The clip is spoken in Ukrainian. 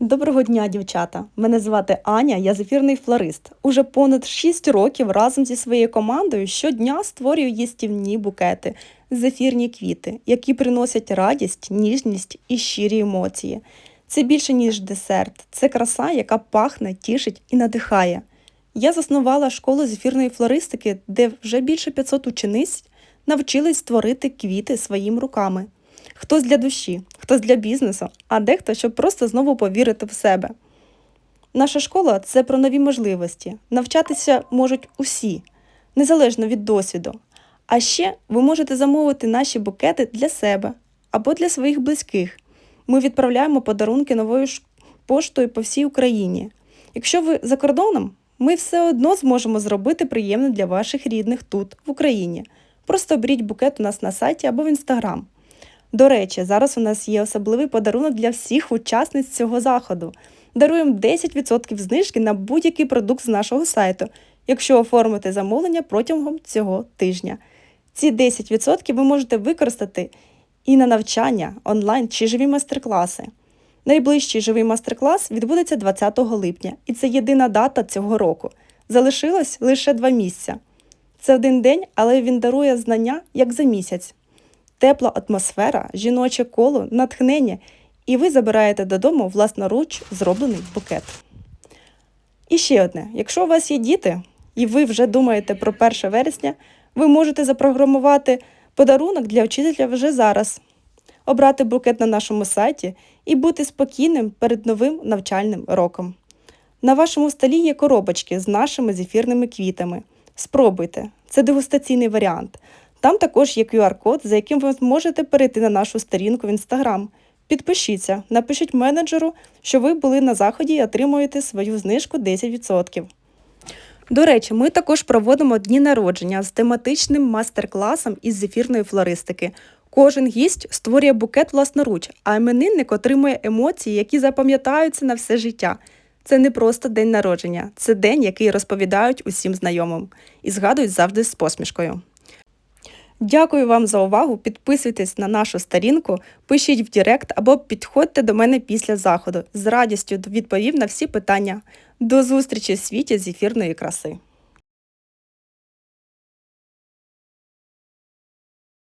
Доброго дня, дівчата! Мене звати Аня, я зефірний флорист. Уже понад 6 років разом зі своєю командою щодня створюю їстівні букети, зефірні квіти, які приносять радість, ніжність і щирі емоції. Це більше, ніж десерт, це краса, яка пахне, тішить і надихає. Я заснувала школу зефірної флористики, де вже більше 500 учениць навчились створити квіти своїми руками. Хтось для душі, хтось для бізнесу, а дехто, щоб просто знову повірити в себе. Наша школа це про нові можливості. Навчатися можуть усі, незалежно від досвіду. А ще ви можете замовити наші букети для себе або для своїх близьких. Ми відправляємо подарунки новою поштою по всій Україні. Якщо ви за кордоном, ми все одно зможемо зробити приємне для ваших рідних тут, в Україні. Просто оберіть букет у нас на сайті або в інстаграм. До речі, зараз у нас є особливий подарунок для всіх учасниць цього заходу. Даруємо 10% знижки на будь-який продукт з нашого сайту, якщо оформите замовлення протягом цього тижня. Ці 10% ви можете використати і на навчання, онлайн чи живі майстер-класи. Найближчий живий майстер-клас відбудеться 20 липня, і це єдина дата цього року. Залишилось лише два місця. Це один день, але він дарує знання як за місяць тепла атмосфера, жіноче коло, натхнення, і ви забираєте додому власноруч зроблений букет. І ще одне: якщо у вас є діти, і ви вже думаєте про 1 вересня, ви можете запрограмувати подарунок для вчителя вже зараз, обрати букет на нашому сайті і бути спокійним перед новим навчальним роком. На вашому столі є коробочки з нашими зефірними квітами. Спробуйте, це дегустаційний варіант. Там також є QR-код, за яким ви зможете перейти на нашу сторінку в Instagram. Підпишіться, напишіть менеджеру, що ви були на заході і отримуєте свою знижку 10%. До речі, ми також проводимо дні народження з тематичним мастер-класом із зефірної флористики. Кожен гість створює букет власноруч, а іменинник отримує емоції, які запам'ятаються на все життя. Це не просто день народження, це день, який розповідають усім знайомим і згадують завжди з посмішкою. Дякую вам за увагу. Підписуйтесь на нашу сторінку, пишіть в Директ або підходьте до мене після заходу. З радістю відповів на всі питання. До зустрічі в світі з ефірної краси.